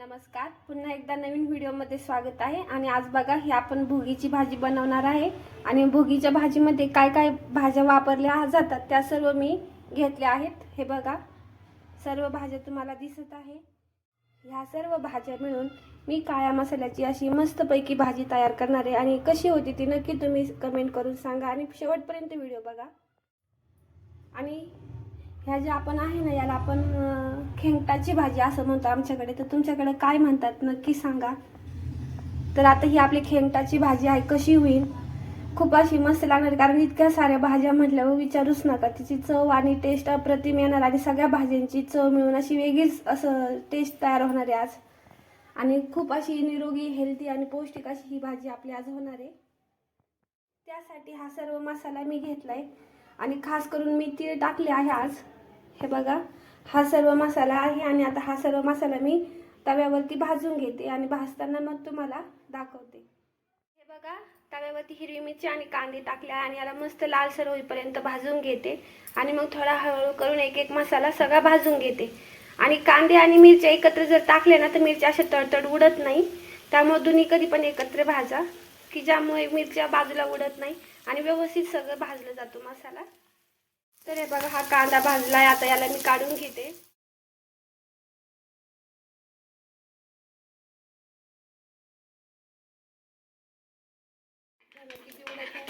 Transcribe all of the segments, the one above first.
नमस्कार. पुन्हा एकदा नवीन व्हिडिओमध्ये स्वागत आहे. आणि आज बघा ही आपण भोगीची भाजी बनवणार आहे. आणि भोगीच्या भाजीमध्ये काय काय भाज्या वापरल्या जातात त्या सर्व मी घेतल्या आहेत. हे बघा सर्व भाज्या तुम्हाला दिसत आहे. ह्या सर्व भाज्या मिळून मी काळ्या मसाल्याची अशी मस्तपैकी भाजी तयार करणार आहे. आणि कशी होती ती नक्की तुम्ही कमेंट करून सांगा. आणि शेवटपर्यंत व्हिडिओ बघा. आणि ह्या ज्या आपण आहे ना याला आपण खेंगटाची भाजी असं म्हणतो आमच्याकडे. तर तुमच्याकडे काय म्हणतात? नक्की सांगा. तर आता ही आपली खेंगटाची भाजी आहे कशी होईल? खूप अशी मस्त लागणार कारण इतक्या साऱ्या भाज्या म्हटल्यावर विचारूच नका. तिची चव आणि टेस्ट अप्रतिम येणार आणि सगळ्या भाज्यांची चव मिळून अशी वेगळीच असं टेस्ट तयार होणार आहे आज. आणि खूप अशी निरोगी हेल्दी आणि पौष्टिक अशी ही भाजी आपली आज होणार आहे. त्यासाठी हा सर्व मसाला मी घेतला आहे आणि खास करून मी तीळ टाकले आहे आज. हे बघा हा सर्व मसाला आहे आणि आता हा सर्व मसाला मी तव्यावरती भाजून घेते आणि भाजताना मग तुम्हाला दाखवते. हे बघा तव्यावरती हिरवी मिरची आणि कांदे टाकले आणि याला मस्त लालसर होईपर्यंत भाजून घेते आणि मग थोडा हळूहळू करून एक एक मसाला सगळा भाजून घेते. आणि कांदे आणि मिरच्या एकत्र जर टाकले ना तर मिरच्या अशा तडतड उडत नाही. त्यामुळे दोन्ही कधी पण एकत्र भाजा की ज्यामुळे मिरच्या बाजूला उडत नाही आणि व्यवस्थित सगळं भाजलं जातो मसाला. तर हे बघा हा कांदा भाजला आहे आता याला मी काढून घेते किती उडत आहे.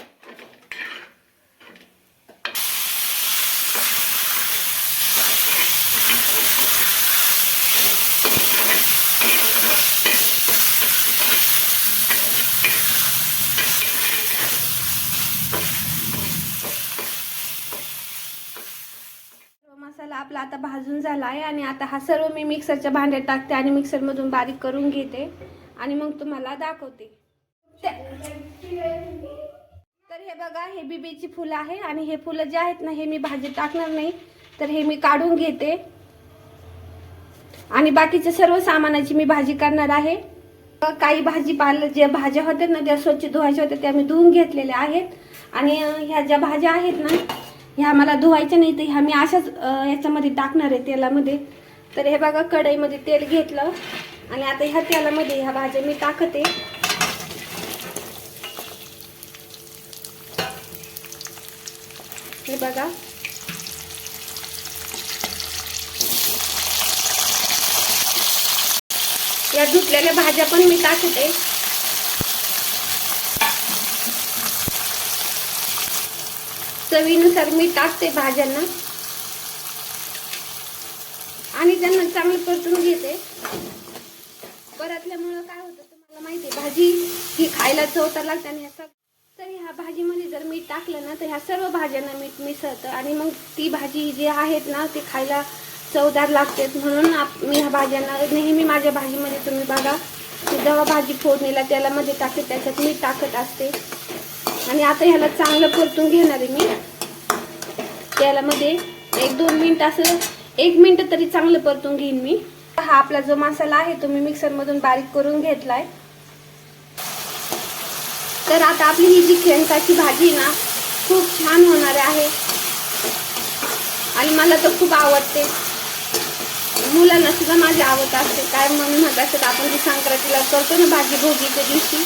सर्व मसाला आपला आता भाजून झाला आहे आणि आता हा सर्व मी मिक्सरच्या भांड्यात टाकते आणि मिक्सरमधून बारीक करून घेते. आणि मग तुम्हाला दाखवते. त्या- तर हे बघा हे बिबीची फुलं आहे आणि हे फुलं जे आहेत ना हे मी भाजीत टाकणार नाही. तर हे मी काढून घेते. आणि बाकीच्या सर्व सामानाची मी भाजी करणार आहे. काही भाजीपाला ज्या भाज्या होत्या ना त्या स्वच्छ धुवायच्या होत्या त्या मी धुवून घेतलेल्या आहेत. आणि ह्या ज्या भाज्या आहेत ना ह्या मला धुवायच्या नाही तर ह्या मी अशाच याच्यामध्ये टाकणार आहे तेलामध्ये. तर हे बघा कढईमध्ये तेल घेतलं. आणि आता ह्या तेलामध्ये ह्या भाज्या मी टाकते. हे बघा. या धुतलेल्या भाज्या पण मी टाकते. चवीनुसार मी टाकते भाज्यांना. आणि त्यांना चांगलं परतून घेते. परतल्यामुळं काय होतं तुम्हाला माहिती आहे भाजी ही खायला चव तर लागते आणि ह्या तरी तर ह्या भाजीमध्ये जर मीठ टाकलं ना तर ह्या सर्व भाज्यांना मीठ मिसळतं आणि मग ती भाजी जी आहेत ना ती खायला चवदार लागते म्हणून मी ह्या भाज्यांना नेहमी माझ्या भाजीमध्ये तुम्ही बघा जेव्हा भाजी फोडणीला त्याला मध्ये टाकते त्याच्यात मीठ टाकत असते. आणि आता ह्याला चांगलं परतून घेणार आहे मी. तेलामध्ये एक दोन मिनिट असं एक मिनिट तरी चांगलं परतून घेईन मी. हा आपला जो मसाला आहे तो मी मिक्सरमधून बारीक करून घेतलाय. तर आता आपली ही जी खेळताची भाजी ना खूप छान होणार आहे. आणि मला तर खूप आवडते. मुलांना सुद्धा माझी आवड असते. काय म्हणून म्हणत असतात आपण जी संक्रांतीला करतो ना भाजी भोगीच्या दिवशी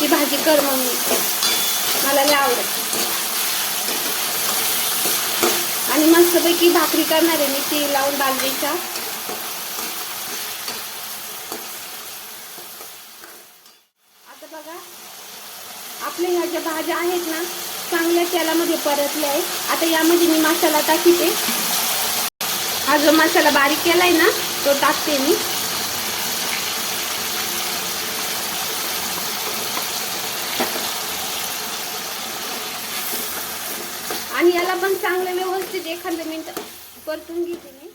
ती भाजी कर मम्मी मला लय आवडत. आणि मस्तपैकी भाकरी करणार आहे मी ती लावून बाजरीच्या. आता बघा आपल्या ह्या ज्या भाज्या आहेत ना चांगल्या तेलामध्ये परतल्या आहेत. आता यामध्ये मी मसाला टाकते. हा जो मसाला बारीक केलाय ना तो टाकते मी आणि याला पण चांगलं व्यवस्थित एखादं मिनिट परतून घेते मी.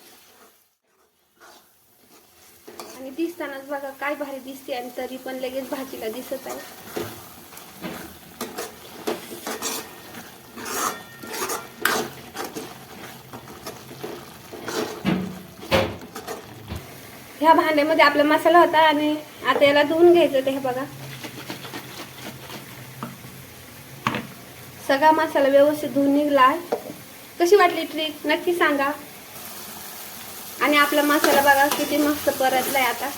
आणि दिसतानाच बघा काय भारी दिसते आणि तरी पण लगेच भाजीला दिसत आहे. ह्या भांड्यामध्ये आपला मसाला होता आणि आता याला धुवून घ्यायचं ते हे बघा. सगळा मसाला व्यवस्थित धुवून निघला कशी वाटली ट्रिक नक्की सांगा. आणि आपला मसाला बघा किती मस्त परतलाय आता.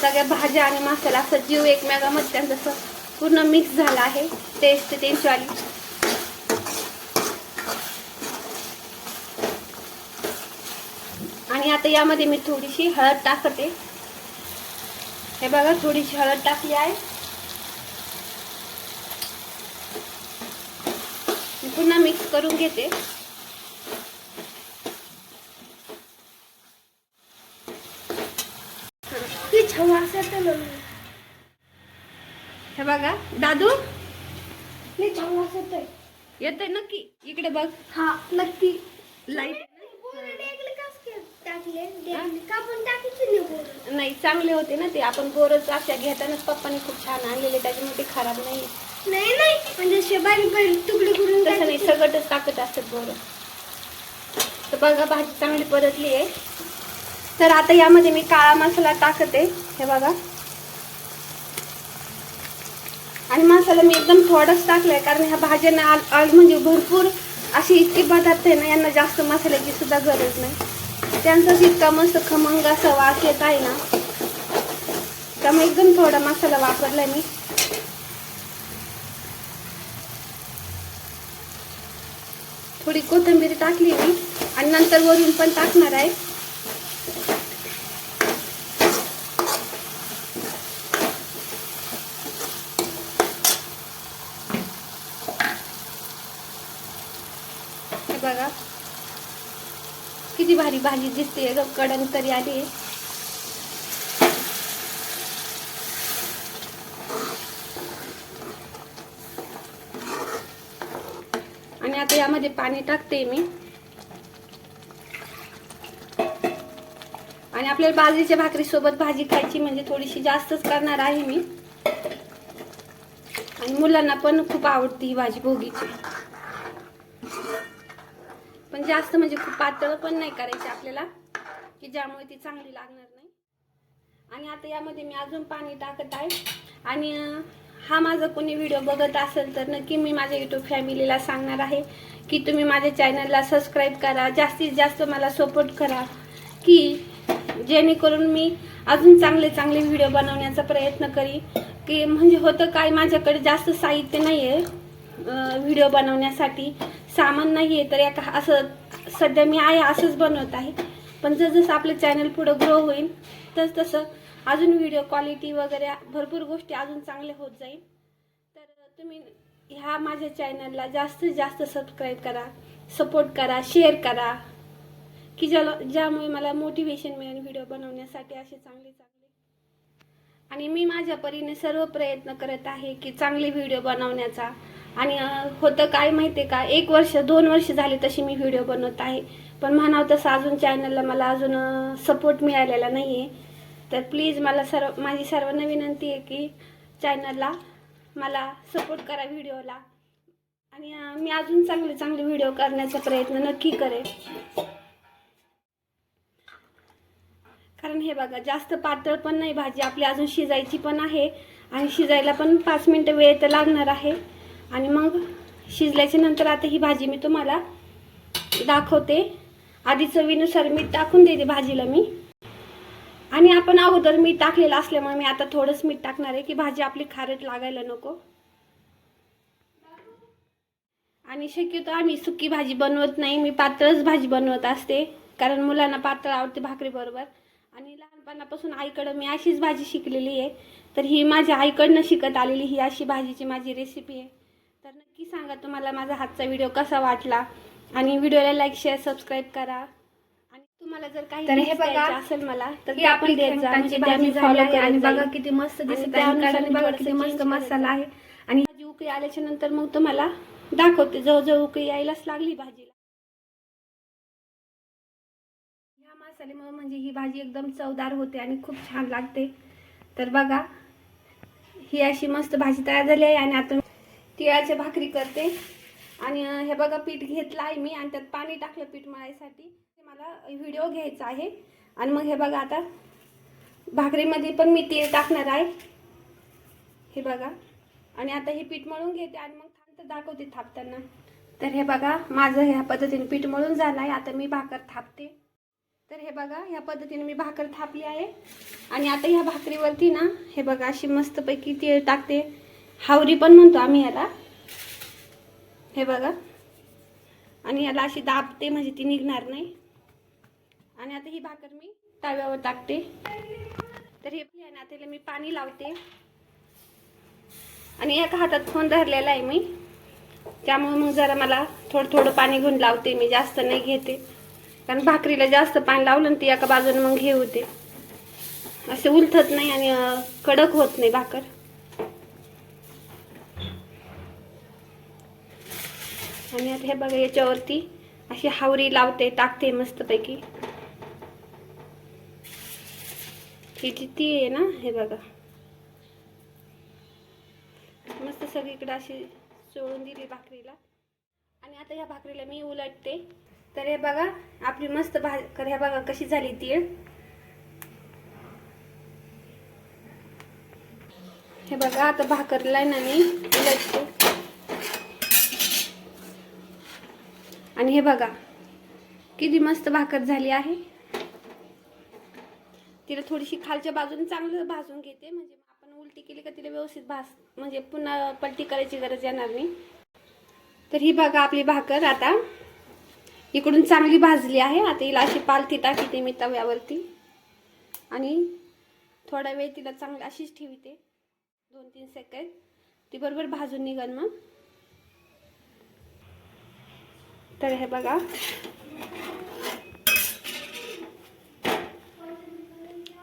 सगळ्या भाज्या आणि मसाला असं जीव एकमेकामध्ये त्यांचं असं पूर्ण मिक्स झाला आहे. टेस्ट त्यांचीवाली आणि आता यामध्ये मी थोडीशी हळद टाकते. हे बघा थोडीशी हळद टाकली आहे. पुन्हा मिक्स करून घेते. हे बघा दादू? वाजत येतंय नक्की. इकडे बघ. हा नक्की. लाइट टाकले का पण टाकायचे नाही चांगले होते ना ते. आपण बोरच अशा घेतानाच पप्पाने खूप छान आणलेले त्याच्यामुळे ते खराब नाही. नाही नाही. म्हणजे बारीक तुकडे करून तसं नाही. सगळंच टाकत असतात बोरं तर बघा भाजी चांगली परतली आहे. तर आता यामध्ये मी काळा मसाला टाकते. हे बघा. आणि मसाला मी एकदम थोडाच टाकलाय कारण ह्या भाज्यांना आल म्हणजे भरपूर अशी इतकी पदार्थ आहे ना यांना जास्त मसाल्याची सुद्धा गरज नाही. त्यांचाच इतका मस्त खमंग असा वास येत आहे ना त्यामुळे एकदम थोडा मसाला वापरलाय मी. थोडी कोथिंबीर टाकली मी आणि नंतर वरून पण टाकणार आहे हे बघा किती भारी भाजी दिसते कडन तरी आली. आणि आता यामध्ये पाणी टाकते मी. आणि आपल्याला बाजरीच्या भाकरी सोबत भाजी खायची म्हणजे थोडीशी जास्तच करणार आहे मी. आणि मुलांना पण खूप आवडते ही भाजी भोगीची. पण जास्त म्हणजे खूप पातळ पण नाही करायची आपल्याला की ज्यामुळे ती चांगली लागणार नाही. आणि आता यामध्ये मी अजून पाणी टाकत आहे. आणि हा माझा कोणी व्हिडिओ बघत असेल तर नक्की मी माझ्या यूट्यूब फॅमिलीला सांगणार आहे की तुम्ही माझ्या चॅनलला सबस्क्राईब करा. जास्तीत जास्त मला सपोर्ट करा की जेणेकरून मी अजून चांगले चांगले व्हिडिओ बनवण्याचा प्रयत्न करी. की म्हणजे होतं काय माझ्याकडे जास्त साहित्य नाही आहे व्हिडिओ बनवण्यासाठी सामान नाही आहे तर एका असं सध्या मी आहे असंच बनवत आहे. पण जसजसं आपलं चॅनल पुढं ग्रो होईल तस तसं अजून व्हिडिओ क्वालिटी वगैरे भरपूर गोष्टी अजून चांगल्या होत जाईल. तर तुम्ही ह्या माझ्या चॅनलला जास्तीत जास्त सबस्क्राईब करा सपोर्ट करा शेअर करा की ज्याला ज्यामुळे मला मोटिवेशन मिळेल व्हिडिओ बनवण्यासाठी असे चांगले चांगले. आणि मी माझ्या परीने सर्व प्रयत्न करत आहे की चांगले व्हिडिओ बनवण्याचा. आणि होतं काय माहिती आहे का? एक वर्ष दोन वर्ष झाले तशी मी व्हिडिओ बनवत आहे. पण म्हणावं तसं अजून चॅनलला मला अजून सपोर्ट मिळालेला नाही आहे तर प्लीज मला सर्व माझी सर्वांना विनंती आहे की चॅनलला मला सपोर्ट करा व्हिडिओला. आणि मी अजून चांगले चांगले व्हिडिओ करण्याचा प्रयत्न नक्की करेन. कारण हे बघा जास्त पातळ पण नाही भाजी. आपली अजून शिजायची पण आहे. आणि शिजायला पण पाच मिनटं वेळ तर लागणार आहे. आणि मग शिजल्याच्या नंतर आता ही भाजी मी तुम्हाला दाखवते. आधी चवीनुसार मीठ टाकून देते भाजीला मी. आणि आपण अगोदर मीठ टाकलेलं असल्यामुळे मी आता थोडंच मीठ टाकणार आहे की भाजी आपली खारट लागायला नको. आणि शक्यतो आम्ही सुकी भाजी बनवत नाही मी पातळच भाजी बनवत असते कारण मुलांना पातळ आवडते भाकरी बरोबर. आणि लहानपणापासून आईकडं मी अशीच भाजी शिकलेली आहे. तर ही माझ्या आईकडनं शिकत आलेली ही अशी भाजीची माझी रेसिपी आहे. तर नक्की सांगा तुम्हाला माझा हातचा व्हिडिओ कसा वाटला. आणि व्हिडिओला लाईक शेअर सबस्क्राईब करा. आणि तुम्हाला जर काही तर हे बघा, असेल मला तर ही ते आपण म्हणजे आम्ही आहे करत आणि बघा. किती मस्त दिसत आहे. बघा किती मस्त मसाला. आहे. आणि भाजी उकळी आल्याच्यानंतर मग तुम्हाला दाखवते. जवळजवळ उकळी यायलाच लागली भाजीला. ह्या मसाल्यामुळे म्हणजे ही भाजी एकदम चवदार होते आणि खूप छान लागते. तर बघा ही अशी मस्त भाजी तयार झाली आहे आणि आता तिळाच्या भाकरी करते. आणि हे बघा पीठ घेतलं आहे मी आणि त्यात पाणी टाकलं पीठ मळायसाठी. मला व्हिडिओ घ्यायचा आहे. आणि मग हे बघा आता भाकरीमध्ये पण मी तीळ टाकणार आहे. हे बघा. आणि आता हे पीठ मळून घेते आणि मग थांबतं दाखवते थापताना. तर हे बघा माझं ह्या पद्धतीने पीठ मळून झालं आहे आता मी भाकर थापते. तर हे बघा ह्या पद्धतीने मी भाकर थापली आहे. आणि आता ह्या भाकरीवरती ना हे बघा अशी मस्तपैकी तीळ टाकते. हावरी पण म्हणतो आम्ही याला. हे बघा. आणि याला अशी दाबते म्हणजे ती निघणार नाही. आणि आता ही भाकर मी तव्यावर टाकते. तर हे आणि आता मी पाणी लावते. आणि एका हातात फोन धरलेला आहे मी. त्यामुळे मग जरा मला थोडं थोडं पाणी घेऊन लावते. मी जास्त नाही घेते. कारण भाकरीला जास्त पाणी लावलं ना ती एका बाजूने मग हे होते. असे उलथत नाही आणि कडक होत नाही भाकर. आणि आता हे बघा याच्यावरती अशी हावरी लावते टाकते मस्तपैकी. ही जी ती आहे ना हे बघा. मस्त सगळीकडे अशी चोळून दिली भाकरीला. आणि आता ह्या भाकरीला मी उलटते. तर हे बघा आपली मस्त भाकर ह्या बघा कशी झाली तीळ. हे बघा आता भाकरला आहे ना मी उलटते. आणि हे बघा किती मस्त भाकर झाली आहे. तिला थोडीशी खालच्या बाजूने चांगलं भाजून घेते. म्हणजे आपण उलटी केली का तिला व्यवस्थित भास म्हणजे पुन्हा पलटी करायची गरज येणार नाही. तर ही बघा आपली भाकर आता. इकडून चांगली भाजली आहे. आता हिला अशी पालथी टाकते मी तव्यावरती. आणि थोडा वेळ तिला चांगली अशीच ठेवते. दोन तीन सेकंद ती बरोबर भाजून निघाल मग. तर हे बघा.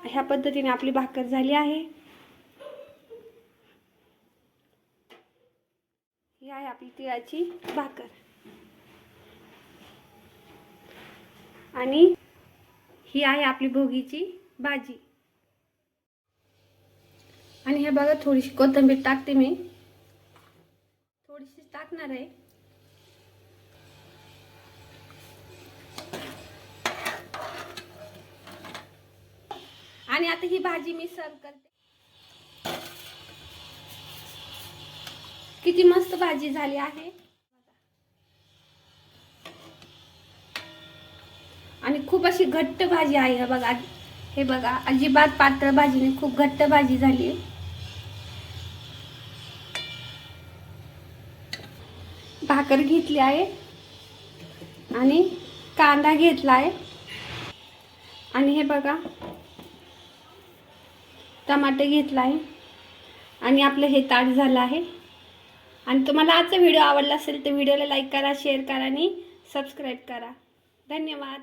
ह्या पद्धतीने आपली भाकर झाली आहे. ही आहे आपली तिळाची भाकर. आणि ही आहे आपली भोगीची भाजी. आणि हे बघा थोडीशी कोथिंबीर टाकते मी. थोडीशी टाकणार आहे. आणि आता ही भाजी मी सर्व करते. किती मस्त भाजी झाली आहे. आणि खूप अशी घट्ट भाजी आहे हे बघा. हे बघा अजिबात पातळ भाजीने खूप घट्ट भाजी झाली. भाकर घेतली आहे. आणि कांदा घेतला आहे आणि हे बघा टमाटे घेतला आहे. आणि आपलं हे ताट झालं आहे. आणि तुम्हाला आजचा व्हिडिओ आवडला असेल तर व्हिडिओला लाईक करा शेअर करा आणि सबस्क्राईब करा. धन्यवाद.